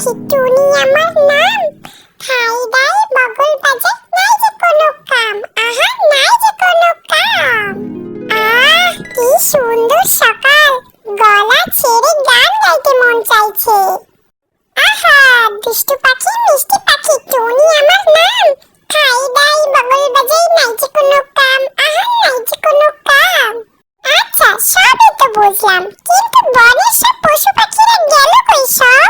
পাখি টুনি আমার নাম। খাই দাই বগল বাজে, নাই যে কোনো কাম। আহা, নাই যে কোনো কাম। আহ, কি সুন্দর সকাল। গলা ছেড়ে গান গাইতে মন চাইছে। আহা, দুষ্টু পাখি, মিষ্টি পাখি, টুনি আমার নাম। খাই দাই বগল বাজে, নাই যে কোনো কাম। আহা, নাই যে কোনো কাম। আচ্ছা সবই তো বুঝলাম। কিন্তু বনের সব পশু পাখিরা গেল কই সব?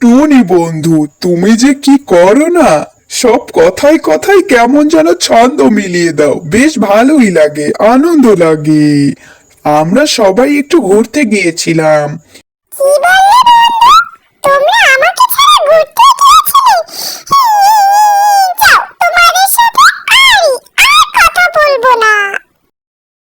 টুনি বন্ধু, তুমি যে কি করো না? সব কথায় কথায় কেমন যেন ছন্দ মিলিয়ে দাও। বেশ ভালোই লাগে, আনন্দ লাগে। আমরা সবাই একটু ঘুরতে গিয়েছিলাম।